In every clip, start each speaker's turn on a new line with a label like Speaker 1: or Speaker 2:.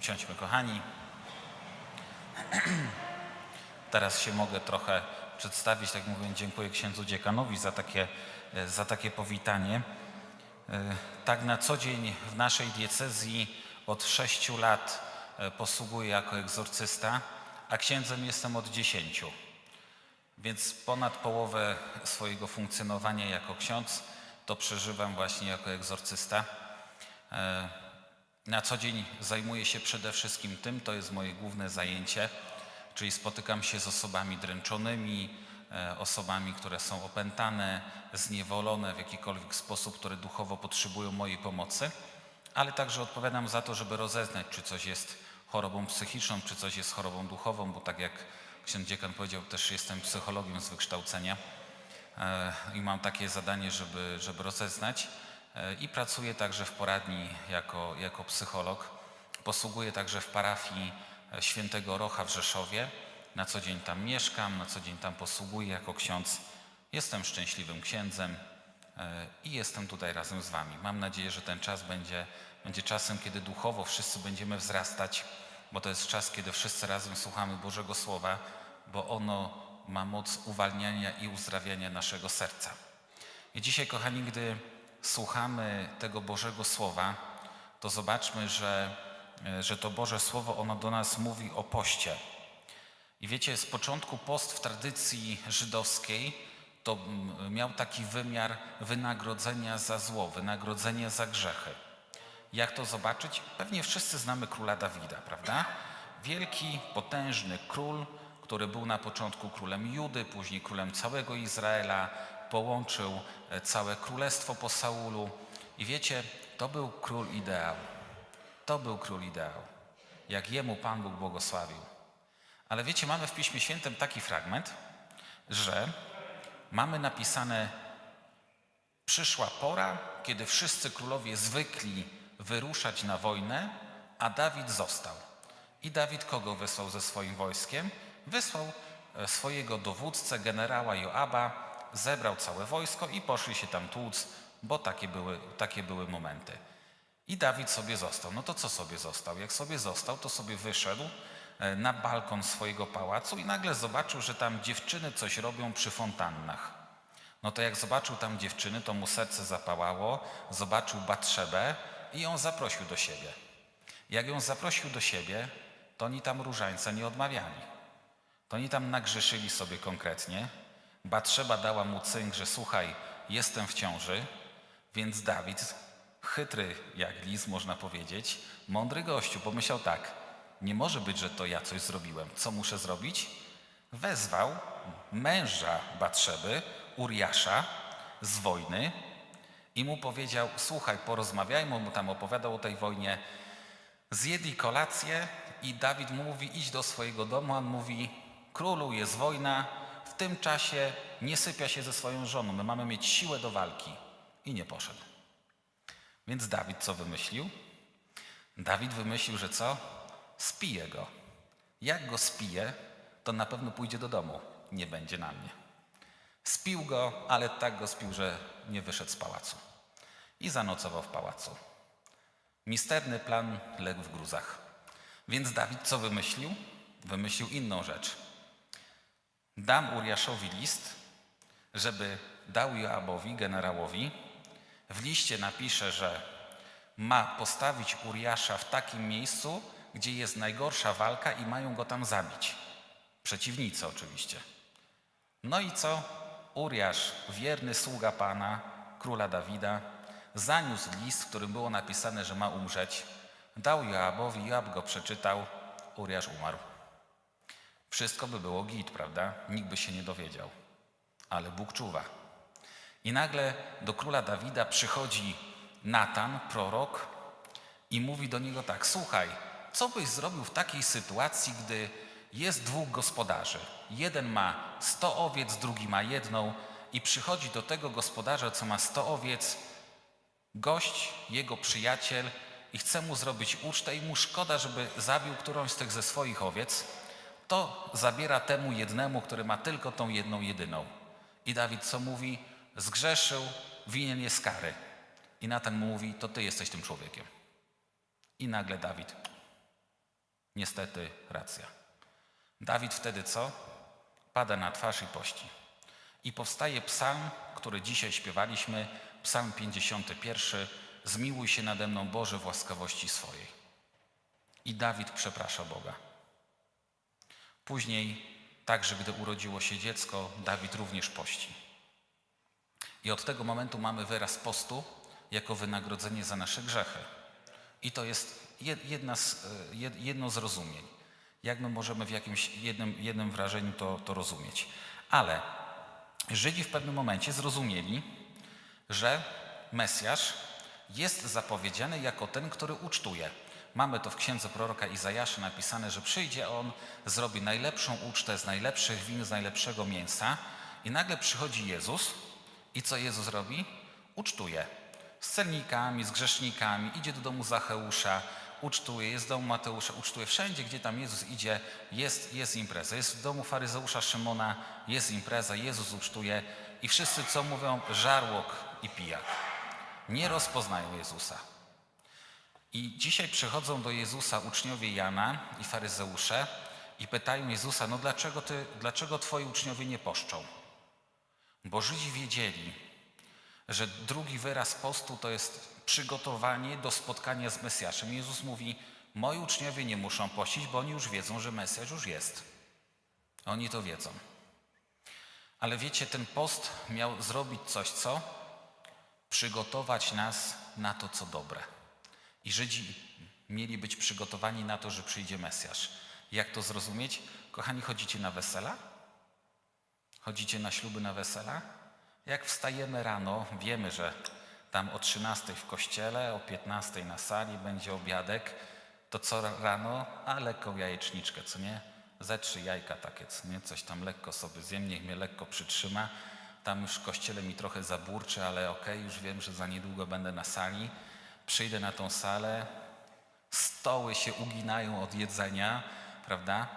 Speaker 1: Usiądźmy, kochani. Teraz się mogę trochę przedstawić, tak mówiąc, dziękuję księdzu dziekanowi za takie, e, za takie powitanie. E, Tak na co dzień w naszej diecezji od sześciu lat e, posługuję jako egzorcysta, a księdzem jestem od dziesięciu. Więc ponad połowę swojego funkcjonowania jako ksiądz to przeżywam właśnie jako egzorcysta. Na co dzień zajmuję się przede wszystkim tym, to jest moje główne zajęcie, czyli spotykam się z osobami dręczonymi, e, osobami, które są opętane, zniewolone w jakikolwiek sposób, które duchowo potrzebują mojej pomocy, ale także odpowiadam za to, żeby rozeznać, czy coś jest chorobą psychiczną, czy coś jest chorobą duchową, bo tak jak ksiądz dziekan powiedział, też jestem psychologiem z wykształcenia e, i mam takie zadanie, żeby, żeby rozeznać. E, I pracuję także w poradni jako, jako psycholog. Posługuję także w parafii e, świętego Rocha w Rzeszowie. Na co dzień tam mieszkam, na co dzień tam posługuję jako ksiądz. Jestem szczęśliwym księdzem e, i jestem tutaj razem z Wami. Mam nadzieję, że ten czas będzie, będzie czasem, kiedy duchowo wszyscy będziemy wzrastać, bo to jest czas, kiedy wszyscy razem słuchamy Bożego Słowa, bo ono ma moc uwalniania i uzdrawiania naszego serca. I dzisiaj, kochani, gdy słuchamy tego Bożego Słowa, to zobaczmy, że, e, że to Boże Słowo, ono do nas mówi o poście. I wiecie, z początku post w tradycji żydowskiej to miał taki wymiar wynagrodzenia za zło, wynagrodzenia za grzechy. Jak to zobaczyć? Pewnie wszyscy znamy króla Dawida, prawda? Wielki, potężny król, który był na początku królem Judy, później królem całego Izraela, połączył e, całe królestwo po Saulu. I wiecie, to był król ideał. To był król ideał. Jak jemu Pan Bóg błogosławił. Ale wiecie, mamy w Piśmie Świętym taki fragment, że mamy napisane Przyszła pora, kiedy wszyscy królowie zwykli wyruszać na wojnę, a Dawid został. I Dawid kogo wysłał ze swoim wojskiem? Wysłał e, swojego dowódcę, generała Joaba, zebrał całe wojsko i poszli się tam tłuc, bo takie były, takie były momenty. I Dawid sobie został. No to co sobie został? Jak sobie został, to sobie wyszedł e, na balkon swojego pałacu i nagle zobaczył, że tam dziewczyny coś robią przy fontannach. No to jak zobaczył tam dziewczyny, to mu serce zapałało, zobaczył Batrzebę i ją zaprosił do siebie. Jak ją zaprosił do siebie, to oni tam różańca nie odmawiali. To oni tam nagrzeszyli sobie konkretnie. Batrzeba dała mu cynk, że słuchaj, jestem w ciąży, więc Dawid, chytry jak lis, można powiedzieć, mądry gościu, pomyślał tak, nie może być, że to ja coś zrobiłem. Co muszę zrobić? Wezwał męża Batrzeby, Uriasza, z wojny i mu powiedział, słuchaj, porozmawiajmy, mu tam opowiadał o tej wojnie, zjedli kolację i Dawid mówi, idź do swojego domu, on mówi, królu, jest wojna, tym czasie nie sypia się ze swoją żoną, my mamy mieć siłę do walki. I nie poszedł. Więc Dawid co wymyślił? Dawid wymyślił, że co? Spije go. Jak go spije, to na pewno pójdzie do domu. Nie będzie na mnie. Spił go, ale tak go spił, że nie wyszedł z pałacu. I zanocował w pałacu. Misterny plan legł w gruzach. Więc Dawid co wymyślił? Wymyślił inną rzecz. Dam Uriaszowi list, żeby dał Joabowi, generałowi. W liście napisze, że ma postawić Uriasza w takim miejscu, gdzie jest najgorsza walka i mają go tam zabić. Przeciwnicy oczywiście. No i co? Uriasz, wierny sługa Pana, króla Dawida, zaniósł list, w którym było napisane, że ma umrzeć. Dał Joabowi, Joab go przeczytał, Uriasz umarł. Wszystko by było git, prawda? Nikt by się nie dowiedział. Ale Bóg czuwa. I nagle do króla Dawida przychodzi Natan, prorok, i mówi do niego tak: Słuchaj, co byś zrobił w takiej sytuacji, gdy jest dwóch gospodarzy? Jeden ma sto owiec, drugi ma jedną, i przychodzi do tego gospodarza, co ma sto owiec, gość, jego przyjaciel, i chce mu zrobić ucztę, i mu szkoda, żeby zabił którąś z tych ze swoich owiec, to zabiera temu jednemu, który ma tylko tą jedną jedyną. I Dawid co mówi? Zgrzeszył, winien jest kary. I Natan mówi, to ty jesteś tym człowiekiem. I nagle Dawid, Niestety racja. Dawid wtedy co? Pada na twarz i pości. I powstaje psalm, który dzisiaj śpiewaliśmy, psalm 51. Zmiłuj się nade mną, Boże, w łaskawości swojej. I Dawid przeprasza Boga. Później, także gdy urodziło się dziecko, Dawid również pości. I od tego momentu mamy wyraz postu jako wynagrodzenie za nasze grzechy. I to jest jed- jedna z, e, jed- jedno z rozumień. Jak my możemy w jakimś jednym, jednym wrażeniu to, to rozumieć. Ale Żydzi w pewnym momencie zrozumieli, że Mesjasz jest zapowiedziany jako ten, który ucztuje. Mamy to w księdze proroka Izajasza napisane, że przyjdzie on, zrobi najlepszą ucztę z najlepszych win, z najlepszego mięsa i nagle przychodzi Jezus i co Jezus robi? Ucztuje. Z celnikami, z grzesznikami, idzie do domu Zacheusza, ucztuje, jest w domu Mateusza, ucztuje. Wszędzie, gdzie tam Jezus idzie, jest, jest impreza. Jest w domu faryzeusza Szymona, jest impreza, Jezus ucztuje i wszyscy co mówią? Żarłok i pijak. Nie rozpoznają Jezusa. I dzisiaj przychodzą do Jezusa uczniowie Jana i faryzeusze i pytają Jezusa, no dlaczego, ty, dlaczego twoi uczniowie nie poszczą? Bo Żydzi wiedzieli, że drugi wyraz postu to jest przygotowanie do spotkania z Mesjaszem. Jezus mówi, moi uczniowie nie muszą pościć, bo oni już wiedzą, że Mesjasz już jest. Oni to wiedzą. Ale wiecie, ten post miał zrobić coś, co? Przygotować nas na to, co dobre. I Żydzi mieli być przygotowani na to, że przyjdzie Mesjasz. Jak to zrozumieć? Kochani, chodzicie na wesela? Chodzicie na śluby, na wesela? Jak wstajemy rano, wiemy, że tam o 13 w kościele, o 15 na sali będzie obiadek, to co rano? A lekką jajeczniczkę, co nie? Ze trzy jajka takie, co nie? Coś tam lekko sobie zjem, niech mnie lekko przytrzyma. Tam już w kościele mi trochę zaburczy, ale okej, już wiem, że za niedługo będę na sali. Przyjdę na tą salę, stoły się uginają od jedzenia, prawda?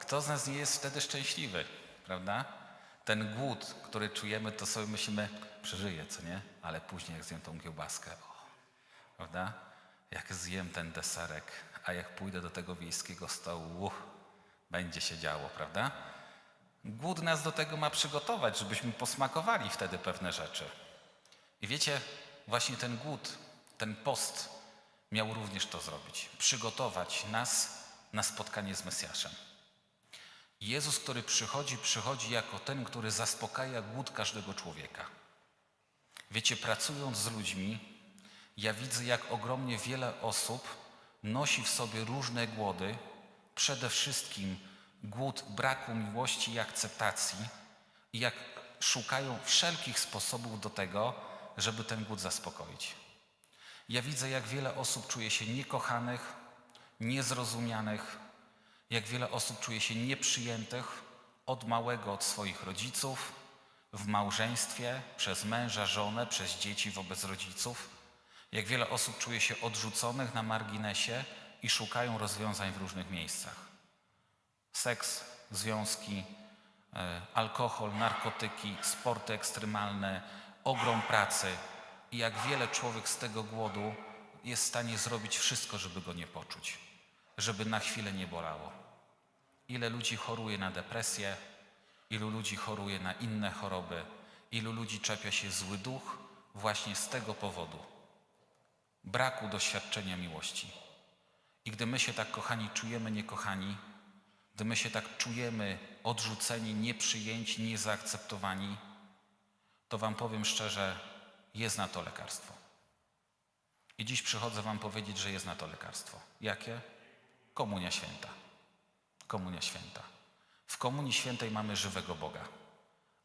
Speaker 1: Kto z nas nie jest wtedy szczęśliwy, prawda? Ten głód, który czujemy, to sobie myślimy, przeżyję, co nie? Ale później jak zjem tą kiełbaskę, o, prawda? Jak zjem ten deserek, a jak pójdę do tego wiejskiego stołu, uch, będzie się działo, prawda? Głód nas do tego ma przygotować, żebyśmy posmakowali wtedy pewne rzeczy. I wiecie, właśnie ten głód, ten post miał również to zrobić. Przygotować nas na spotkanie z Mesjaszem. Jezus, który przychodzi, przychodzi jako ten, który zaspokaja głód każdego człowieka. Wiecie, pracując z ludźmi, ja widzę, jak ogromnie wiele osób nosi w sobie różne głody, przede wszystkim głód braku miłości i akceptacji, i jak szukają wszelkich sposobów do tego, żeby ten głód zaspokoić. Ja widzę, jak wiele osób czuje się niekochanych, niezrozumianych, jak wiele osób czuje się nieprzyjętych od małego od swoich rodziców, w małżeństwie, przez męża, żonę, przez dzieci wobec rodziców, jak wiele osób czuje się odrzuconych na marginesie i szukają rozwiązań w różnych miejscach. Seks, związki, e, alkohol, narkotyki, sporty ekstremalne, ogrom pracy i jak wiele człowiek z tego głodu jest w stanie zrobić wszystko, żeby go nie poczuć, żeby na chwilę nie bolało. Ile ludzi choruje na depresję, ilu ludzi choruje na inne choroby, ilu ludzi czepia się zły duch właśnie z tego powodu braku doświadczenia miłości. I gdy my się tak, kochani, czujemy niekochani, gdy my się tak czujemy odrzuceni, nieprzyjęci, niezaakceptowani, to Wam powiem szczerze, jest na to lekarstwo. I dziś przychodzę Wam powiedzieć, że jest na to lekarstwo. Jakie? Komunia święta. Komunia święta. W Komunii Świętej mamy żywego Boga,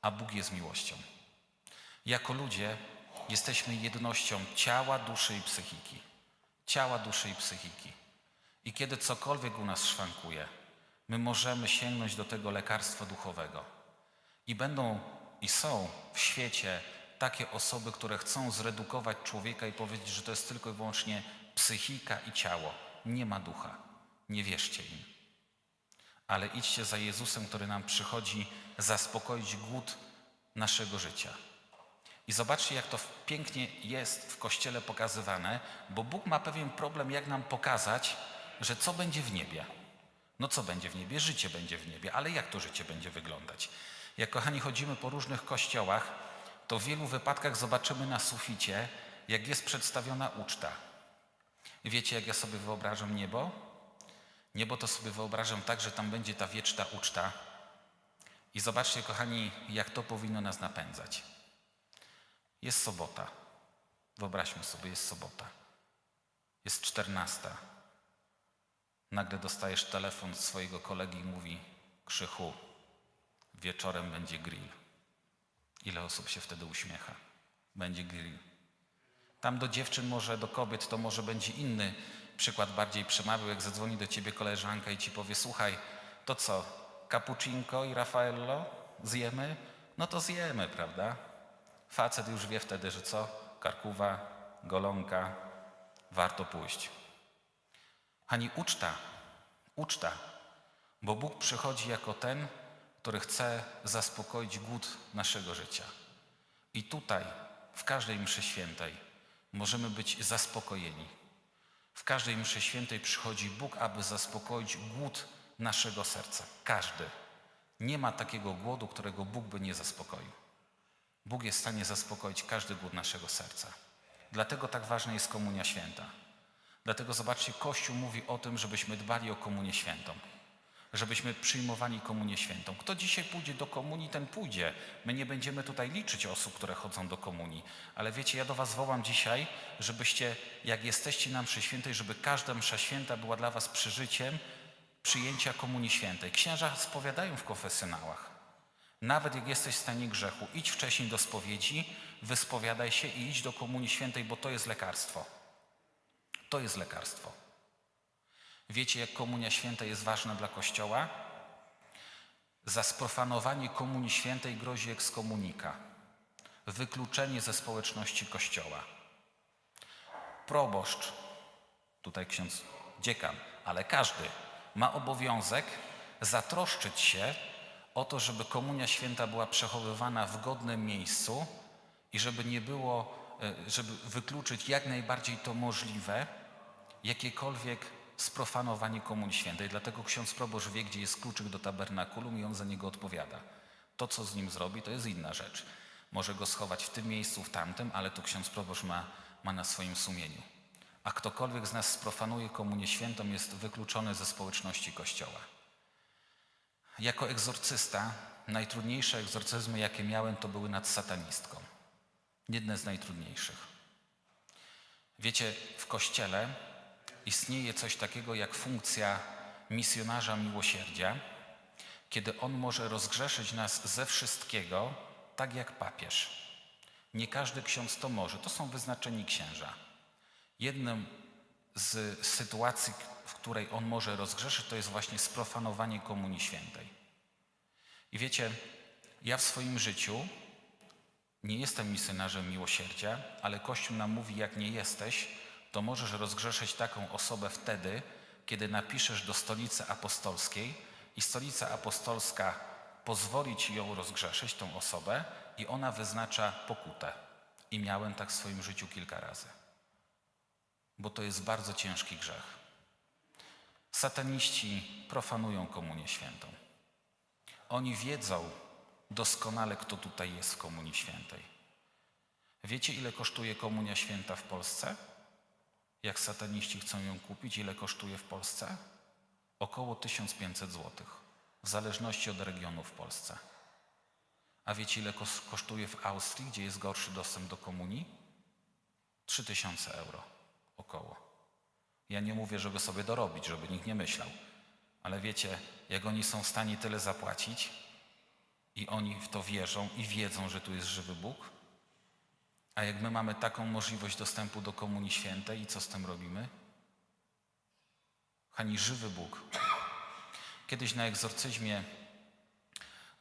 Speaker 1: a Bóg jest miłością. Jako ludzie jesteśmy jednością ciała, duszy i psychiki. Ciała, duszy i psychiki. I kiedy cokolwiek u nas szwankuje, my możemy sięgnąć do tego lekarstwa duchowego. I będą i są w świecie takie osoby, które chcą zredukować człowieka i powiedzieć, że to jest tylko i wyłącznie psychika i ciało. Nie ma ducha. Nie wierzcie im. Ale idźcie za Jezusem, który nam przychodzi zaspokoić głód naszego życia. I zobaczcie, jak to pięknie jest w Kościele pokazywane, bo Bóg ma pewien problem, jak nam pokazać, że co będzie w niebie. No co będzie w niebie? Życie będzie w niebie, ale jak to życie będzie wyglądać? Jak kochani chodzimy po różnych kościołach, to w wielu wypadkach zobaczymy na suficie, jak jest przedstawiona uczta. Wiecie, jak ja sobie wyobrażam niebo? Niebo to sobie wyobrażam tak, że tam będzie ta wieczna uczta. I zobaczcie, kochani, jak to powinno nas napędzać. Jest sobota. Wyobraźmy sobie, jest sobota. Jest czternasta. Nagle dostajesz telefon od swojego kolegi i mówi: Krzychu, wieczorem będzie grill. Ile osób się wtedy uśmiecha? Będzie grill. Tam do dziewczyn, może do kobiet, to może będzie inny przykład bardziej przemawiał, jak zadzwoni do ciebie koleżanka i ci powie: Słuchaj, to co, cappuccinko i Raffaello zjemy? No to zjemy, prawda? Facet już wie wtedy, że co? Karkuwa, golonka, warto pójść. Ani uczta, uczta, bo Bóg przychodzi jako ten, który chce zaspokoić głód naszego życia. I tutaj, w każdej mszy świętej, możemy być zaspokojeni. W każdej mszy świętej przychodzi Bóg, aby zaspokoić głód naszego serca. Każdy. Nie ma takiego głodu, którego Bóg by nie zaspokoił. Bóg jest w stanie zaspokoić każdy głód naszego serca. Dlatego tak ważna jest komunia święta. Dlatego zobaczcie, Kościół mówi o tym, żebyśmy dbali o komunię świętą. Żebyśmy przyjmowali komunię świętą. Kto dzisiaj pójdzie do komunii, ten pójdzie. My nie będziemy tutaj liczyć osób, które chodzą do komunii. Ale wiecie, ja do was wołam dzisiaj, żebyście, jak jesteście na mszy świętej, żeby każda msza święta była dla was przeżyciem przyjęcia komunii świętej. Księża spowiadają w konfesjonałach. Nawet jak jesteś w stanie grzechu, idź wcześniej do spowiedzi, wyspowiadaj się i idź do komunii świętej, bo to jest lekarstwo. To jest lekarstwo. Wiecie, jak komunia święta jest ważna dla Kościoła? Za sprofanowanie komunii świętej grozi ekskomunika, wykluczenie ze społeczności Kościoła. Proboszcz, tutaj ksiądz dziekan, ale każdy ma obowiązek zatroszczyć się o to, żeby komunia święta była przechowywana w godnym miejscu i żeby nie było, e, żeby wykluczyć jak najbardziej to możliwe, jakiekolwiek sprofanowanie komunii świętej. Dlatego ksiądz proboszcz wie, gdzie jest kluczyk do tabernakulum i on za niego odpowiada. To, co z nim zrobi, to jest inna rzecz. Może go schować w tym miejscu, w tamtym, ale to ksiądz proboszcz ma, ma na swoim sumieniu. A ktokolwiek z nas sprofanuje komunię świętą, jest wykluczony ze społeczności Kościoła. Jako egzorcysta najtrudniejsze egzorcyzmy, jakie miałem, to były nad satanistką. Jedne z najtrudniejszych. Wiecie, w Kościele istnieje coś takiego jak funkcja misjonarza miłosierdzia, kiedy on może rozgrzeszyć nas ze wszystkiego, tak jak papież. Nie każdy ksiądz to może, to są wyznaczeni księża. Jedną z sytuacji, w której on może rozgrzeszyć, to jest właśnie sprofanowanie komunii świętej. I wiecie, ja w swoim życiu nie jestem misjonarzem miłosierdzia, ale Kościół nam mówi, jak nie jesteś, to możesz rozgrzeszyć taką osobę wtedy, kiedy napiszesz do stolicy apostolskiej i stolica apostolska pozwoli ci ją rozgrzeszyć, tą osobę, i ona wyznacza pokutę. I miałem tak w swoim życiu kilka razy. Bo to jest bardzo ciężki grzech. Sataniści profanują komunię świętą. Oni wiedzą doskonale, kto tutaj jest w komunii świętej. Wiecie, ile kosztuje komunia święta w Polsce? Jak sataniści chcą ją kupić, ile kosztuje w Polsce? Około 1500 zł, w zależności od regionu w Polsce. A wiecie, ile kos- kosztuje w Austrii, gdzie jest gorszy dostęp do komunii? 3000 euro około. Ja nie mówię, żeby sobie dorobić, żeby nikt nie myślał. Ale wiecie, jak oni są w stanie tyle zapłacić i oni w to wierzą i wiedzą, że tu jest żywy Bóg, a jak my mamy taką możliwość dostępu do Komunii Świętej i co z tym robimy? Hani żywy Bóg. Kiedyś na egzorcyzmie,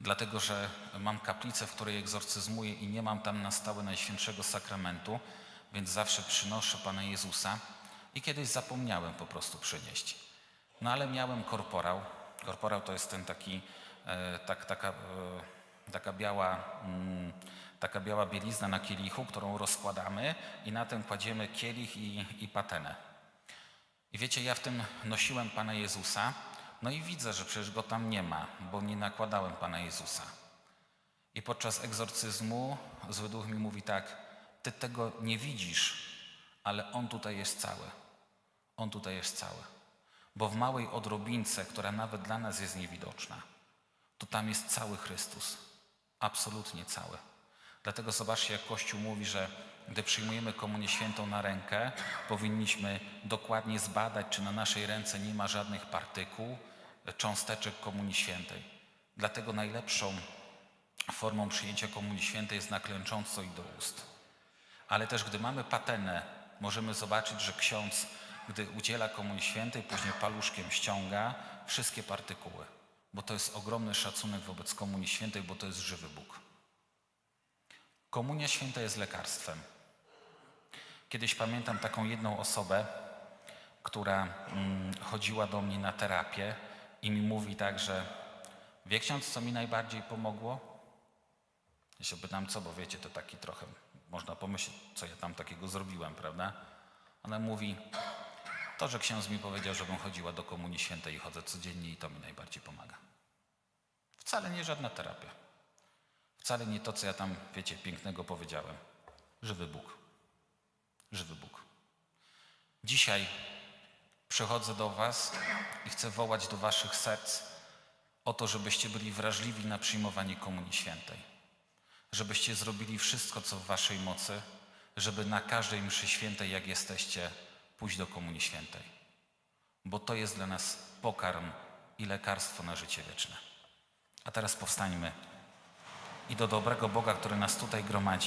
Speaker 1: dlatego że mam kaplicę, w której egzorcyzmuję i nie mam tam na stałe Najświętszego Sakramentu, więc zawsze przynoszę Pana Jezusa i kiedyś zapomniałem po prostu przynieść. No ale miałem korporał. Korporał to jest ten taki, e, tak, taka, e, taka biała, mm, taka biała bielizna na kielichu, którą rozkładamy i na tym kładziemy kielich i, i patenę. I wiecie, ja w tym nosiłem Pana Jezusa, No i widzę, że przecież go tam nie ma, bo nie nakładałem Pana Jezusa. I podczas egzorcyzmu zły duch mi mówi tak, ty tego nie widzisz, ale on tutaj jest cały. On tutaj jest cały. Bo w małej odrobince, która nawet dla nas jest niewidoczna, to tam jest cały Chrystus. Absolutnie cały. Dlatego zobaczcie, jak Kościół mówi, że gdy przyjmujemy Komunię Świętą na rękę, powinniśmy dokładnie zbadać, czy na naszej ręce nie ma żadnych partykuł, cząsteczek Komunii Świętej. Dlatego najlepszą formą przyjęcia Komunii Świętej jest naklęcząco i do ust. Ale też gdy mamy patenę, możemy zobaczyć, że ksiądz, gdy udziela Komunii Świętej, później paluszkiem ściąga wszystkie partykuły. Bo to jest ogromny szacunek wobec Komunii Świętej, bo to jest żywy Bóg. Komunia Święta jest lekarstwem. Kiedyś pamiętam taką jedną osobę, która mm, chodziła do mnie na terapię i mi mówi tak, że wie ksiądz, co mi najbardziej pomogło? Ja się pytam, co, bo wiecie, to taki trochę, można pomyśleć, co ja tam takiego zrobiłem, prawda? Ona mówi, to, że ksiądz mi powiedział, żebym chodziła do Komunii Świętej i chodzę codziennie i to mi najbardziej pomaga. Wcale nie żadna terapia. Wcale nie to, co ja tam, wiecie, pięknego powiedziałem. Żywy Bóg. Żywy Bóg. Dzisiaj przychodzę do Was i chcę wołać do Waszych serc o to, żebyście byli wrażliwi na przyjmowanie Komunii Świętej. Żebyście zrobili wszystko, co w Waszej mocy, żeby na każdej mszy świętej, jak jesteście, pójść do Komunii Świętej. Bo to jest dla nas pokarm i lekarstwo na życie wieczne. A teraz powstańmy i do dobrego Boga, który nas tutaj gromadzi,